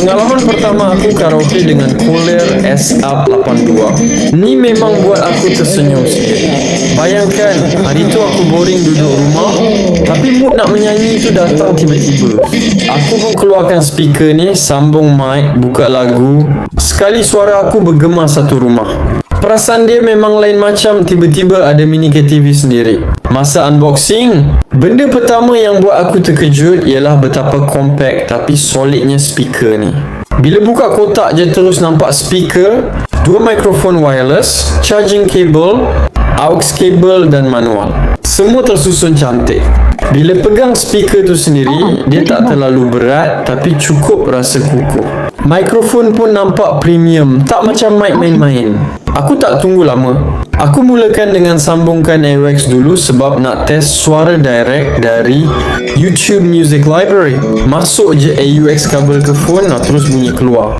Pengalaman pertama aku karaoke dengan Cooler S-Up82 Ni memang buat aku tersenyum sikit. Bayangkan hari tu aku boring duduk rumah Tapi mood nak menyanyi tu datang tiba-tiba. Aku pun keluarkan speaker ni Sambung mic, buka lagu. Sekali suara aku bergema satu rumah Perasaan dia memang lain macam tiba-tiba ada mini KTV sendiri. Masa unboxing, benda pertama yang buat aku terkejut ialah betapa compact tapi solidnya speaker ni. Bila buka kotak je terus nampak speaker, dua mikrofon wireless, charging cable, aux cable dan manual. Semua tersusun cantik. Bila pegang speaker tu sendiri, dia tak terlalu berat tapi cukup rasa kukuh. Mikrofon pun nampak premium, tak macam mic main-main. Aku tak tunggu lama. Aku mulakan dengan sambungkan AUX dulu sebab nak test suara direct dari YouTube Music Library. Masuk je AUX kabel ke phone, nak terus bunyi keluar.